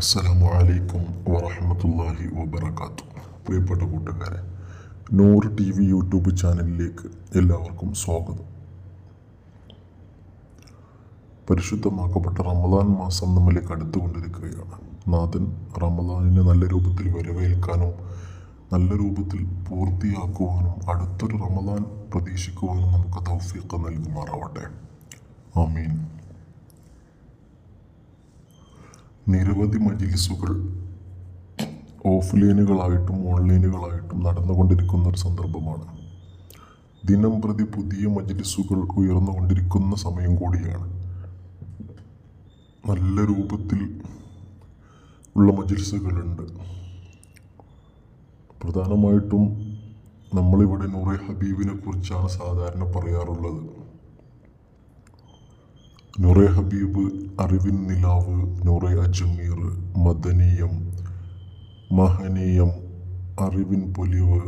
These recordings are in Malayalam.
അസ്സലാമു അലൈക്കും വറഹമത്തല്ലാഹി വബർക്കാത്തു പ്രിയപ്പെട്ട കൂട്ടുകാരെ നൂറ് ടി വി യൂട്യൂബ് ചാനലിലേക്ക് എല്ലാവർക്കും സ്വാഗതം. പരിശുദ്ധമാക്കപ്പെട്ട റമദാൻ മാസം നമ്മിലേക്ക് അടുത്തുകൊണ്ടിരിക്കുകയാണ്. നാഥൻ റമദാനിനെ നല്ല രൂപത്തിൽ വരവേൽക്കാനും നല്ല രൂപത്തിൽ പൂർത്തിയാക്കുവാനും അടുത്തൊരു റമദാൻ പ്രതീക്ഷിക്കുവാനും നമുക്ക് തൗഫീഖ് നൽകുമാറാവട്ടെ. ആമീൻ. നിരവധി മജിലിസുകൾ ഓഫ്ലൈനുകളായിട്ടും ഓൺലൈനുകളായിട്ടും നടന്നുകൊണ്ടിരിക്കുന്ന ഒരു സന്ദർഭമാണ്. ദിനം പ്രതി പുതിയ മജിലിസുകൾ ഉയർന്നുകൊണ്ടിരിക്കുന്ന സമയം കൂടിയാണ്. നല്ല രൂപത്തിൽ ഉള്ള മജിലിസുകളുണ്ട്. പ്രധാനമായിട്ടും നമ്മളിവിടെ നൂറെ ഹബീബിനെ കുറിച്ചാണ് സാധാരണ പറയാറുള്ളത്. നൂറെ ഹബീബ് അറിവിൻ നിലാവ് നൂറെ അജ്മീർ മദനീയം മഹനീയം അറിവിൻ പൊലിവ്.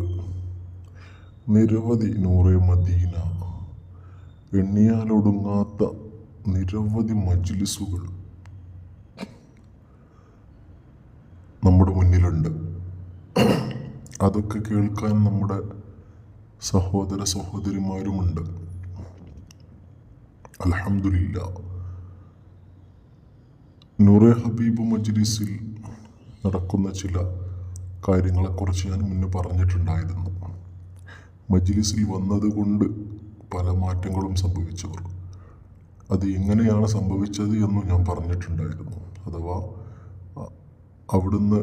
നിരവധി നൂറെ മദീന. എണ്ണിയാലൊടുങ്ങാത്ത നിരവധി മജ്ലിസുകൾ നമ്മുടെ മുന്നിലുണ്ട്. അതൊക്കെ കേൾക്കാൻ നമ്മുടെ സഹോദര സഹോദരിമാരുമുണ്ട്. അലഹമില്ല നൂറെ ഹബീബ് മജ്ലിസിൽ നടക്കുന്ന ചില കാര്യങ്ങളെക്കുറിച്ച് ഞാൻ മുന്നേ പറഞ്ഞിട്ടുണ്ടായിരുന്നു. മജ്ലിസിൽ വന്നതുകൊണ്ട് പല മാറ്റങ്ങളും സംഭവിച്ചവർ. അത് എങ്ങനെയാണ് സംഭവിച്ചത് എന്നും ഞാൻ പറഞ്ഞിട്ടുണ്ടായിരുന്നു. അഥവാ അവിടുന്ന്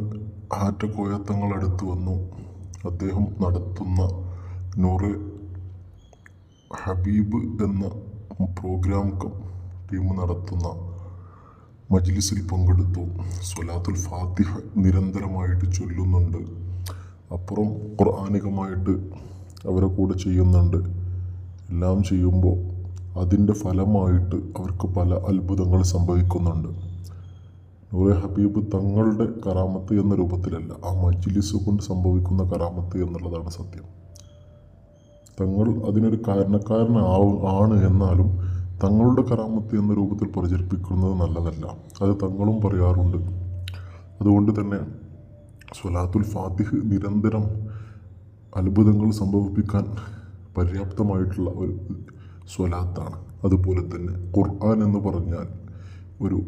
ആറ്റക്കോയത്തങ്ങൾ അടുത്ത് വന്നു. അദ്ദേഹം നടത്തുന്ന നൂറ് ഹബീബ് എന്ന പ്രോഗ്രാം ടീം നടത്തുന്ന മജ്ലിസിൽ പങ്കെടുത്തു. സ്വലാത്തുൽ ഫാത്തിഹ നിരന്തരമായിട്ട് ചൊല്ലുന്നുണ്ട്. അപ്പുറം ഖുർആാനികമായിട്ട് അവരെ കൂടെ ചെയ്യുന്നുണ്ട്. എല്ലാം ചെയ്യുമ്പോൾ അതിന്റെ ഫലമായിട്ട് അവർക്ക് പല അത്ഭുതങ്ങൾ സംഭവിക്കുന്നുണ്ട്. നൂറെ ഹബീബ് തങ്ങളുടെ കറാമത്ത് എന്ന രൂപത്തിലല്ല ആ മജ്ലിസ് കൊണ്ട് സംഭവിക്കുന്ന കറാമത്ത് എന്നുള്ളതാണ് സത്യം. തങ്ങൾ അതിനൊരു കാരണക്കാരനാവും ആണ് എന്നാലും തങ്ങളുടെ കറാമത്ത് എന്ന രൂപത്തിൽ പ്രചരിപ്പിക്കുന്നത് നല്ലതല്ല. അത് തങ്ങളും പറയാറുണ്ട്. അതുകൊണ്ട് തന്നെ സ്വലാത്തുൽ ഫാത്തിഹ് നിരന്തരം അത്ഭുതങ്ങൾ സംഭവിപ്പിക്കാൻ പര്യാപ്തമായിട്ടുള്ള ഒരു സ്വലാത്താണ്. അതുപോലെ തന്നെ ഖുർആൻ എന്ന് പറഞ്ഞാൽ ഒരു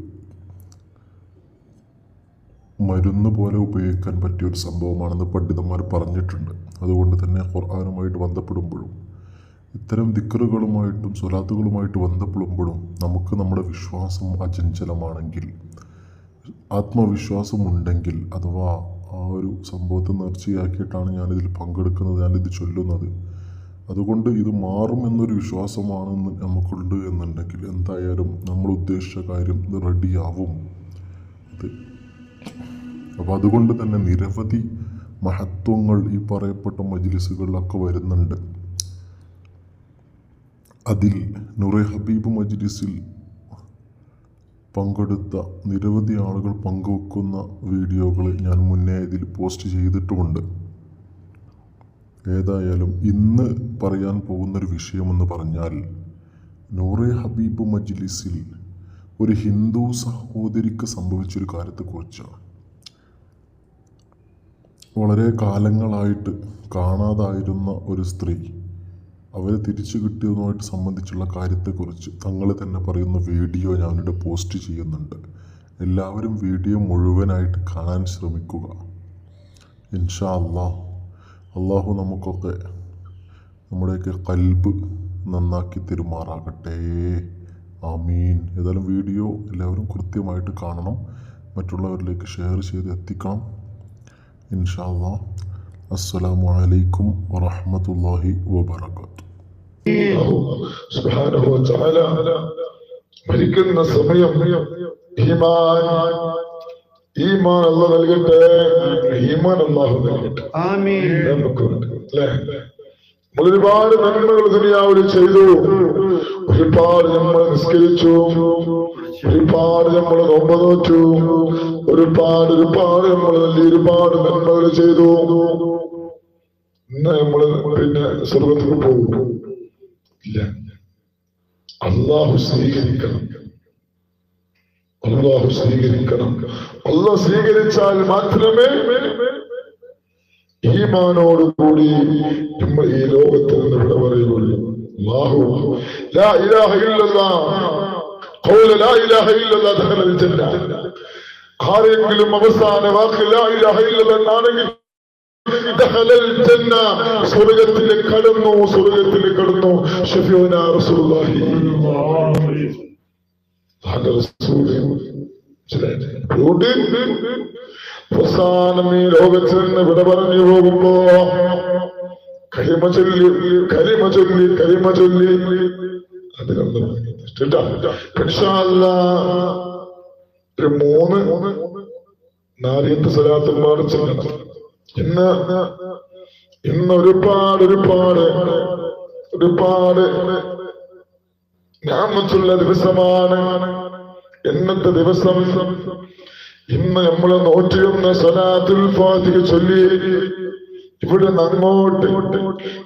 മരുന്ന് പോലെ ഉപയോഗിക്കാൻ പറ്റിയ ഒരു സംഭവമാണെന്ന് പണ്ഡിതന്മാർ പറഞ്ഞിട്ടുണ്ട്. അതുകൊണ്ട് തന്നെ ഖുർആാനുമായിട്ട് ബന്ധപ്പെടുമ്പോഴും ഇത്തരം ദിക്കറുകളുമായിട്ടും സ്വലാത്തുകളുമായിട്ട് ബന്ധപ്പെടുമ്പോഴും നമുക്ക് നമ്മുടെ വിശ്വാസം അചഞ്ചലമാണെങ്കിൽ ആത്മവിശ്വാസമുണ്ടെങ്കിൽ അഥവാ ആ ഒരു സംഭവത്തെ നേർച്ചയാക്കിയിട്ടാണ് ഞാനിതിൽ പങ്കെടുക്കുന്നത് ഞാനിത് ചൊല്ലുന്നത്. അതുകൊണ്ട് ഇത് മാറും എന്നൊരു വിശ്വാസമാണെന്ന് നമുക്കുണ്ട് എന്നുണ്ടെങ്കിൽ എന്തായാലും നമ്മൾ ഉദ്ദേശിച്ച കാര്യം റെഡിയാവും. അത്. അപ്പോൾ അതുകൊണ്ട് തന്നെ നിരവധി മഹത്വങ്ങൾ ഈ പറയപ്പെട്ട മജ്ലിസുകളിലൊക്കെ വരുന്നുണ്ട്. അതിൽ നുറെ ഹബീബ് മജ്ലിസിൽ പങ്കെടുത്ത നിരവധി ആളുകൾ പങ്കുവെക്കുന്ന വീഡിയോകൾ ഞാൻ മുന്നേ ഇതിൽ പോസ്റ്റ് ചെയ്തിട്ടുമുണ്ട്. ഏതായാലും ഇന്ന് പറയാൻ പോകുന്നൊരു വിഷയമെന്ന് പറഞ്ഞാൽ നൂറെ ഹബീബ് മജ്ലിസിൽ ഒരു ഹിന്ദു സഹോദരിക്ക് സംഭവിച്ചൊരു കാര്യത്തെക്കുറിച്ചാണ്. വളരെ കാലങ്ങളായിട്ട് കാണാതായിരുന്ന ഒരു സ്ത്രീ അവരെ തിരിച്ചു കിട്ടിയതുമായിട്ട് സംബന്ധിച്ചുള്ള കാര്യത്തെക്കുറിച്ച് തങ്ങൾ തന്നെ പറയുന്ന വീഡിയോ ഞാനിവിടെ പോസ്റ്റ് ചെയ്യുന്നുണ്ട്. എല്ലാവരും വീഡിയോ മുഴുവനായിട്ട് കാണാൻ ശ്രമിക്കുക. ഇൻഷാ അള്ളാഹ് അള്ളാഹു നമുക്കൊക്കെ നമ്മുടെയൊക്കെ കൽബ് നന്നാക്കി തെരുമാറാകട്ടെ. ആമീൻ. ഏതായാലും വീഡിയോ എല്ലാവരും കൃത്യമായിട്ട് കാണണം. മറ്റുള്ളവരിലേക്ക് ഷെയർ ചെയ്ത് എത്തിക്കണം. ഇൻഷാ അള്ളാഹ് അസ്സലാമു അലൈക്കും വറഹമത്തല്ലാഹി വതആല മരിക്കുന്ന സമയം ഈമാൻ ഈമാൻ അല്ല നൽകട്ടെ ഈമാൻ അല്ലാഹു നൽകട്ടെ. അല്ലേ? നമ്മൾ ഒരുപാട് നന്മകൾ ദുനിയാവിൽ ചെയ്തു. ഒരുപാട് നമ്മൾ നിസ്കരിച്ചു. ഒരുപാട് നമ്മൾ നോമ്പ് നോറ്റു. ഒരുപാട് ഒരുപാട് നമ്മൾ നല്ല ഒരുപാട് നന്മകൾ ചെയ്തു. ഇന്ന് നമ്മൾ പിന്നെ സ്വർഗത്തിൽ പോകും ഇല്ല. അള്ളാഹു സ്വീകരിക്കണം. അള്ളാഹു സ്വീകരിക്കണം. അള്ളാഹ് സ്വീകരിച്ചാൽ മാത്രമേ ഈമാനോടുകൂടി നമ്മൾ ഈ ലോകത്തിൽ നിന്ന് ഇവിടെ പറയുള്ളൂ അല്ലാഹു ആരെങ്കിലും അവസാന വാക്ക് ലാ ഇലാഹ ഇല്ലല്ലാഹ് എന്നാണെങ്കിൽ സ്വർഗത്തിൽ കടന്നു സ്വർഗത്തിൽ കടന്നു. അവസാനം ഈ ലോകത്തിൽ നിന്ന് വിട പറഞ്ഞു പോകുമ്പോ കരിമ ചൊല്ലി കരിമ ചൊല്ലി കരിമ ചൊല്ലി. അതിനൊന്നും ഒരു മൂന്ന് നാലിയത്ത് സലാത്തും പാട് ചെല്ലണം ഇന്ന് ഇന്ന് ഒരുപാട് ഒരുപാട് ഞാമത്തുള്ള ദിവസമാണ്. ഇന്നത്തെ ദിവസം ഇന്ന് നമ്മൾ നോറ്റിരുന്ന സലാത്തുൽ ഫാത്തിഹ ചൊല്ലി ഇവിടെ അങ്ങോട്ട്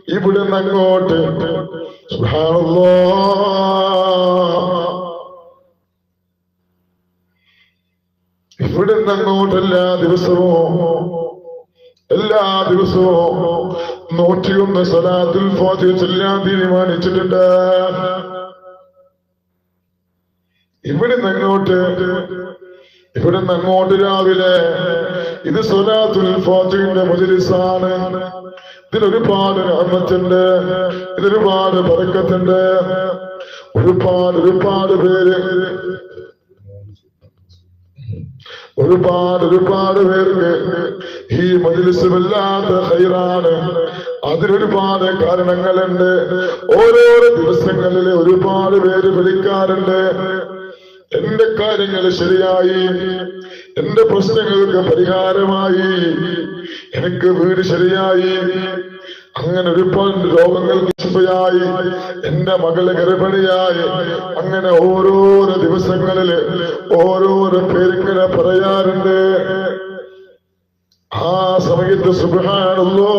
ഇവിടെ അങ്ങോട്ട്. ഇവിടെ അങ്ങോട്ട് എല്ലാ ദിവസവും എല്ലാ ദിവസവും നോറ്റിയൊന്ന് സലാത്തുൽ ഫാത്തിഹ ചൊല്ലാൻ തീരുമാനിച്ചിട്ടുണ്ട് ഇവിടെ അങ്ങോട്ട് ഇവിടെ നിന്ന് അങ്ങോട്ട് രാവിലെ ഇത് സൊലാത്തുൽ ഫാത്തിഹിന്റെ മജ്ലിസാണ്. ഇതിലൊരുപാട് rahmത്തുണ്ട് ഇതിലൊരുപാട് ബറക്കത്തുണ്ട്. ഒരുപാട് ഒരുപാട് പേര് ഒരുപാട് ഒരുപാട് പേർക്ക് ഈ മജിലിസ് വല്ലാത്ത ഹൈറാണ് അതിനൊരുപാട് കാരണങ്ങളുണ്ട്. ഓരോരോ ദിവസങ്ങളിൽ ഒരുപാട് പേര് വിളിക്കാറുണ്ട്. എന്റെ കാര്യങ്ങൾ ശരിയായി എന്റെ പ്രശ്നങ്ങൾക്ക് പരിഹാരമായി എനിക്ക് വീട് ശരിയായി അങ്ങനെ ഒരുപാട് രോഗങ്ങൾക്ക് ശുഭയായി എന്റെ മകൾ ഗർഭിണിയായി അങ്ങനെ ഓരോരോ ദിവസങ്ങളിൽ ഓരോരോ പേരിങ്ങനെ പറയാറുണ്ട്. ആ സമയത്ത് സുഖാണല്ലോ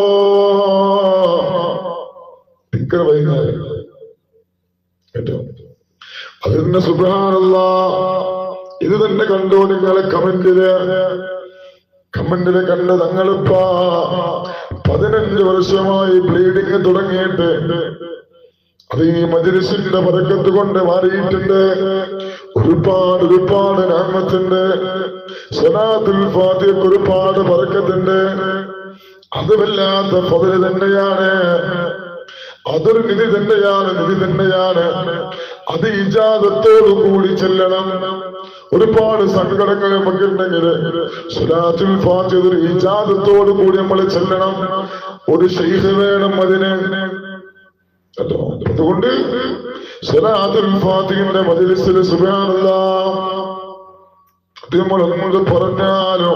വൈകുന്നേരം. അതിന്റെ സുബാനല്ല ഇത് തന്നെ കണ്ടു നിങ്ങളെ കമന്റിൽ? കമന്റിൽ കണ്ട് തങ്ങളിപ്പാ പതിനഞ്ച് വർഷമായി ബ്ലീഡിങ് തുടങ്ങിയിട്ട്. അത് ഈ മജലിസിന്റെ പരക്കത്ത് കൊണ്ട് മാറിയിട്ടുണ്ട്. ഒരുപാട് ഒരുപാട് രാമത്തിന്റെ സനാത്തുൽ ഫാത്തിക്ക് ഒരുപാട് പറക്കത്തുണ്ട് അത് വല്ലാത്ത പതിന് തന്നെയാണ്. അതൊരു നിധി തന്നെയാണ് നിധി തന്നെയാണ്. അത് ഇജാദത്തോടു കൂടി ചെല്ലണം. ഒരുപാട് സങ്കടങ്ങൾ നമുക്കുണ്ടെങ്കിൽ സുലാത്തുൽ ഫാത്തിഹ ഒരു ഇജാദത്തോടു കൂടി നമ്മൾ ചെല്ലണം. ഒരു ശൈഹ വേണം അതിന്. അതുകൊണ്ട് സുലാത്തുൽ ഫാത്തിഹിന്റെ മജ്ലിസിൽ ഒന്നുകൂടെ പറഞ്ഞാലോ?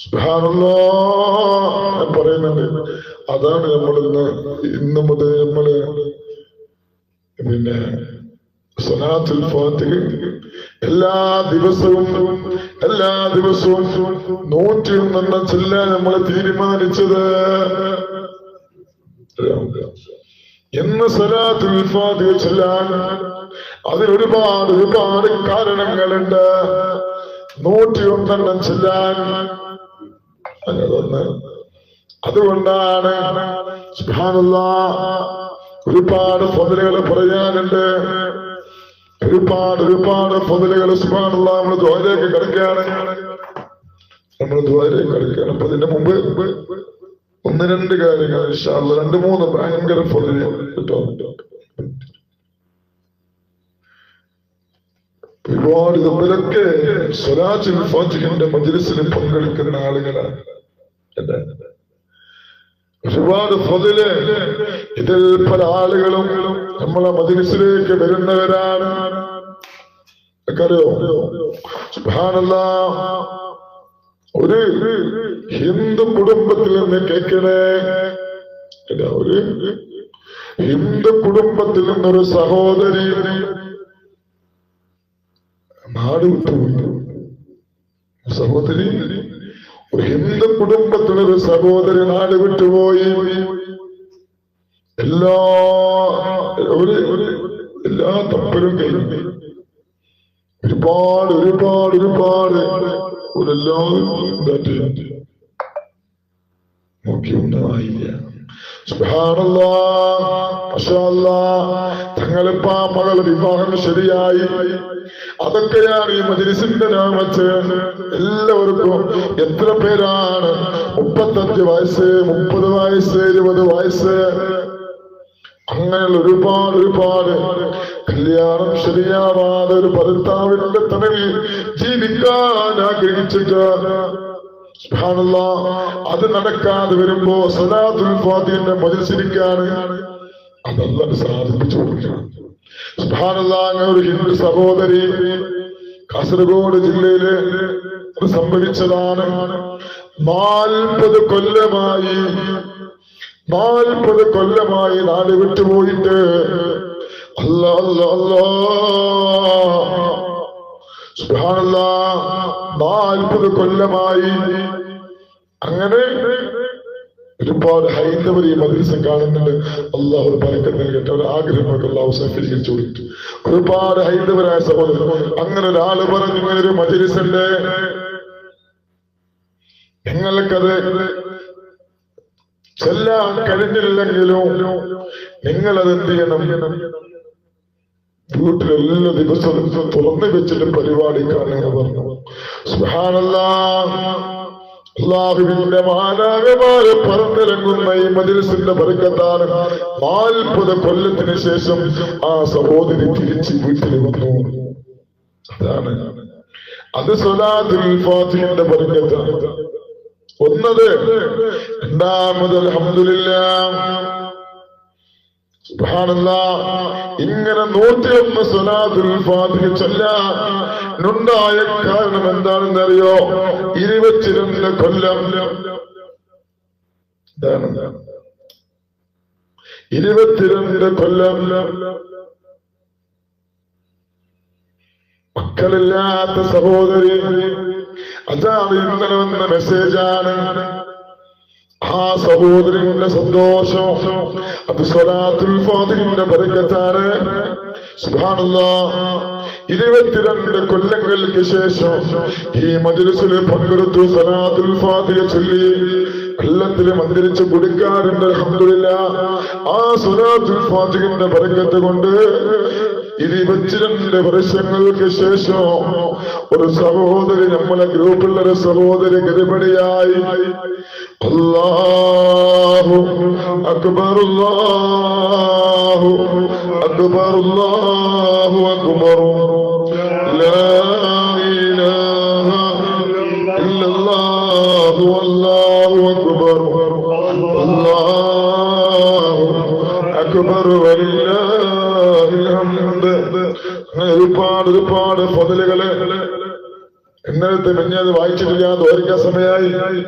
ഞാൻ പറയുന്നുണ്ട് അതാണ് നമ്മൾ ഇന്ന് ഇന്ന് മുതൽ നമ്മൾ പിന്നെ സനാത്തിൽ ഫാത്തിഹ എല്ലാ ദിവസവും എല്ലാ ദിവസവും നൂറ്റി ഒന്നെണ്ണം ചെല്ലാൻ നമ്മൾ തീരുമാനിച്ചത്. എന്ന് സലാത്തുൽ ഫാത്തിഹ ചെല്ലാൻ അതിനൊരുപാട് ഒരുപാട് കാരണങ്ങളുണ്ട്. നൂറ്റി ഒന്നെണ്ണം ചെല്ലാൻ അങ്ങനെ അതുകൊണ്ടാണ് ഒരുപാട് പൊതലുകൾ പറയാനുണ്ട്. ഒരുപാട് ഒരുപാട് പൊതലുകൾ സുബാനുള്ള നമ്മൾ ദ്വാരയൊക്കെ കിടക്കുകയാണ്. നമ്മൾ ദ്വാരയൊക്കെ കിടക്കുകയാണ്. അപ്പൊ അതിന്റെ മുമ്പ് ഒന്ന് രണ്ട് കാര്യങ്ങൾ രണ്ട് മൂന്ന് ഭയങ്കര പൊതുവെ കിട്ടാൻ ഒരുപാട് നമ്മളൊക്കെ സ്വരാജുൽ ഫാത്തിഹിന്റെ മജ്ലിസിൽ പങ്കെടുക്കുന്ന ആളുകളാണ്? ഒരുപാട് ഫതിൽ ഇതിൽ പല ആളുകളും നമ്മളെ മജിലിസിലേക്ക് വരുന്നവരാണ്. ഒരു ഹിന്ദു കുടുംബത്തിൽ നിന്ന് കേൾക്കണേ. ഒരു ഹിന്ദു കുടുംബത്തിൽ നിന്നൊരു സഹോദരി നാട് വിട്ടുപോയി സഹോദരി ഒരു ഹിന്ദു കുടുംബത്തിലൊരു സഹോദരി നാട് വിട്ടുപോയി എല്ലാ ഒരു എല്ലാ തപ്പലും കഴിഞ്ഞു. ഒരുപാട് ഒരുപാട് ഒരുപാട് ഒരെല്ലാവരും ഇതായിട്ട് നോക്കി ഒന്നായില്ല സുബ്ഹാനല്ലാ, മാഷാഅല്ലാ. തങ്ങളിപ്പാ മകളുടെ വിവാഹം ശരിയായി. അതൊക്കെയാണ് ഈ മജിലിസിന്റെ നാമത്ത് എല്ലാവർക്കും എത്ര പേരാണ്? മുപ്പത്തഞ്ച് വയസ്സ് മുപ്പത് വയസ്സ് ഇരുപത് വയസ്സ്. അങ്ങനെയുള്ള ഒരുപാട് ഒരുപാട് കല്യാണം ശരിയാവാതെ ഒരു ഭർത്താവിന്റെ തണലിൽ ജീവിക്കാൻ ആഗ്രഹിച്ചിട്ട് അത് നടക്കാതെ വരുമ്പോ സലാത്തുൽ ഫാത്തിഹിന്റെ മജിൽസിരിക്കാണ് അതല്ല സാധിപ്പിച്ചു കൊടുക്കണം. ഒരു ഹിന്ദു സഹോദരി കാസർഗോഡ് ജില്ലയിൽ അത് സംഭവിച്ചതാണ്. നാൽപ്പത് കൊല്ലമായി നാൽപ്പത് കൊല്ലമായി നാട് വിട്ടുപോയിട്ട് അല്ല അല്ല അല്ല. നാൽപ്പത് കൊല്ലമായി. അങ്ങനെ ഒരുപാട് ഹൈന്ദവർ ഈ മദ്രസ കാണുന്നുണ്ട്. അള്ളാഹു പരക്കം നൽകട്ടെ. ഒരു ആഗ്രഹമൊക്കെ അള്ളാഹു സഫീകരിച്ചു കൊടുത്തു. ഒരുപാട് ഹൈന്ദവരായ സഹോദരൻ. അങ്ങനെ ഒരാൾ പറഞ്ഞു ഇങ്ങനെ ഒരു മജിലിസുണ്ട് നിങ്ങൾക്കത് ചെല്ലാൻ കഴിഞ്ഞില്ലെങ്കിലും നിങ്ങളത് എന്ത് ചെയ്യണം? വീട്ടിലെല്ലാ ദിവസവും തുറന്നു വെച്ചിട്ട് പരിപാടി കാണുക പറഞ്ഞു. പറന്നിറങ്ങുന്ന ഈ മജിൽസിന്റെ ബർക്കത്താണ് നാൽപ്പത് കൊല്ലത്തിന് ശേഷം ആ സഹോദരി തിരിച്ച് വീട്ടിൽ വന്നു അതാണ് അത് സലാത്തുൽ ഫാത്തിഹിന്റെ ബർക്കത്താണ് ഒന്നത് രണ്ടാമത് സുബ്ഹാനല്ലാ ഇങ്ങനെ നൂറ്റിയൊന്ന് സ്വലാത്തുൽ ഫാത്തിഹ ചൊല്ലാനുണ്ടായ കാരണം എന്താണെന്ന് അറിയോ ഇരുപത്തിരണ്ട് കൊല്ലം. ഇരുപത്തിരണ്ട് കൊല്ലം. മക്കളില്ലാത്ത സഹോദരി അതാണ് ഇന്നലെ വന്ന മെസ്സേജാണ് ആ സഹോദരന്റെ സന്തോഷം. അത് സ്വലാത്തുൽ ഫാത്തിഹിന്റെ പരക്കത്താണ് സുബ്ഹാനല്ലാ. ഇരുപത്തിരണ്ട് കൊല്ലങ്ങൾക്ക് ശേഷം ഈ മജ്ലിസിൽ പങ്കെടുത്തു സലാത്തുൽ ഫാദിയെ ചൊല്ലി. കൊല്ലത്തിലെ മന്ദിരിച്ച് കുടിക്കാറുണ്ട് അൽഹംദുലില്ലാ. ആ സലാത്തുൽ ഫാദിന്റെ പരക്കത്ത് കൊണ്ട് ഇരുപത്തിരണ്ട് വർഷങ്ങൾക്ക് ശേഷം ഒരു സഹോദരി നമ്മളെ ഗ്രൂപ്പിലുള്ള ഒരു സഹോദരി ഗതിപടിയായി. അല്ലാഹു അക്ബർ അല്ലാഹു അക്ബർ അല്ലാഹു അക്ബർ ലാ ഇലാഹ ഇല്ലല്ലാഹു അല്ലാഹു അക്ബർ അല്ലാഹു അക്ബർ ഹംദ് അങ്ങനെ ഒരുപാട് ഒരുപാട് പൊതലുകൾ ഇന്നലത്തെ മിഞ്ഞത് വായിച്ചിട്ടില്ല ഓരിക്കാൻ സമയമായി.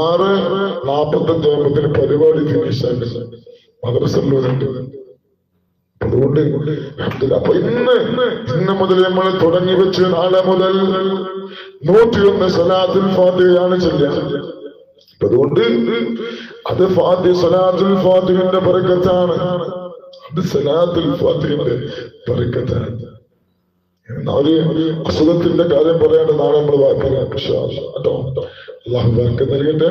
ആറ് നാപ്പത്തഞ്ച് ആകുമ്പത്തിന് പരിപാടി മദ്രസല്ലുണ്ട് അതുകൊണ്ട്. അപ്പൊ ഇന്ന് ഇന്ന് മുതൽ നമ്മൾ തുടങ്ങി വെച്ച് നാളെ മുതൽ നൂറ്റിയൊന്ന് സലാത്തുൽ ഫാദിയാണ് ചെല്ലുക. അതുകൊണ്ട് അത് ഫാത്തി സലാത്തുൽ ഫാത്തിഹിന്റെ പറക്കത്താണ് അത് സലാത്തുൽ ഫാത്തിഹിന്റെ പറക്കത്താണ് ഒരു അസുഖത്തിന്റെ കാര്യം പറയേണ്ട നാളെ നമ്മൾ അല്ലാ. കേട്ടോ അള്ളാഹു ബർക്കത്ത് നൽകട്ടെ